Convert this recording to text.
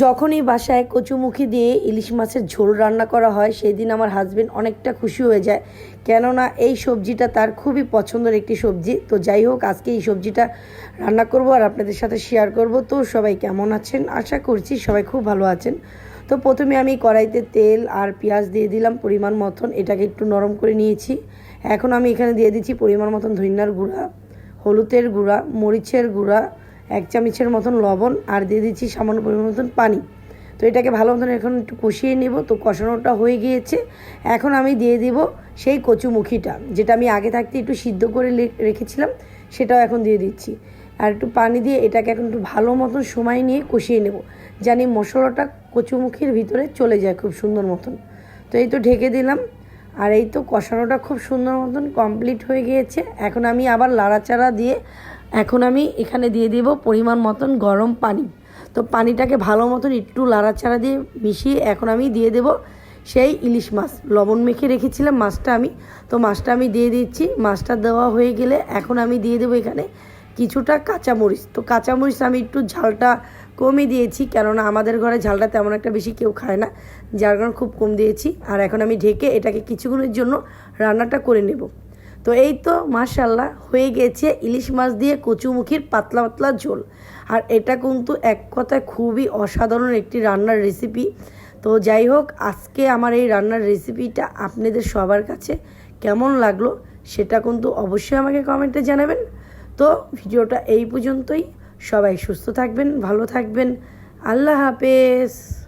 যখনই বাসায় কচুমুখি দিয়ে ইলিশ মাছের ঝোল রান্না করা হয় সেই দিন আমার হাজবেন্ড অনেকটা খুশি হয়ে যায়। কেননা এই সবজিটা তার খুবই পছন্দের একটি সবজি। তো যাই হোক, আজকে এই সবজিটা রান্না করব আর আপনাদের সাথে শেয়ার করব। তো সবাই কেমন আছেন? আশা করছি সবাই খুব ভালো আছেন। তো প্রথমে আমি কড়াইতে তেল আর পেঁয়াজ দিয়ে দিলাম পরিমাণ মতন। এটাকে একটু নরম করে নিয়েছি। এখন আমি এখানে দিয়ে দিচ্ছি পরিমাণ মতন ধইনার গুঁড়া, হলুদের গুঁড়া, মরিচের গুঁড়া এক চামচের মতন লবণ আর দিয়ে দিচ্ছি সামান্য পরিমাণ মতন পানি। তো এটাকে ভালো মতন এখন একটু কষিয়ে নেব। তো কষানোটা হয়ে গিয়েছে। এখন আমি দিয়ে দিব সেই কচুমুখিটা, যেটা আমি আগে থাকতে একটু সিদ্ধ করে রেখেছিলাম, সেটাও এখন দিয়ে দিচ্ছি। আর একটু পানি দিয়ে এটাকে এখন একটু ভালো মতন সময় নিয়ে কষিয়ে নেব, জানি মশলাটা কচুমুখির ভিতরে চলে যায় খুব সুন্দর মতন। তো এই তো ঢেকে দিলাম। আর এই তো কষানোটা খুব সুন্দর মতন কমপ্লিট হয়ে গিয়েছে। এখন আমি আবার লাড়াচাড়া দিয়ে এখন আমি এখানে দিয়ে দিব পরিমাণ মতন গরম পানি। তো পানিটাকে ভালো মতন একটু লাড়াচাড়া দিয়ে মিশিয়ে এখন আমি দিয়ে দেব সেই ইলিশ মাছ। লবণ মেখে রেখেছিলাম মাছটা আমি। তো মাছটা আমি দিয়ে দিচ্ছি। মাছটা দেওয়া হয়ে গেলে এখন আমি দিয়ে দেবো এখানে কিছুটা কাঁচামরিচ। তো কাঁচামরিচ আমি একটু ঝালটা কমই দিয়েছি কেননা আমাদের ঘরে ঝালটা তেমন একটা বেশি কেউ খায় না। যার কারণে খুব কম দিয়েছি। আর এখন আমি ঢেকে এটাকে কিছুক্ষণের জন্য রান্নাটা করে নেব। তো এই তো মাশাল্লাহ হয়ে গেছে ইলিশ মাছ দিয়ে কচুমুখির পাতলা পাতলা ঝোল। আর এটা কিন্তু এক কথায় খুবই অসাধারণ একটি রান্নার রেসিপি তো যাই হোক, আজকে আমার এই রান্নার রেসিপিটা আপনাদের সবার কাছে কেমন লাগল সেটা কিন্তু অবশ্যই আমাকে কমেন্টে জানাবেন। তো ভিডিওটা এই পর্যন্তই। সবাই সুস্থ থাকবেন, ভালো থাকবেন। আল্লাহ হাফেজ।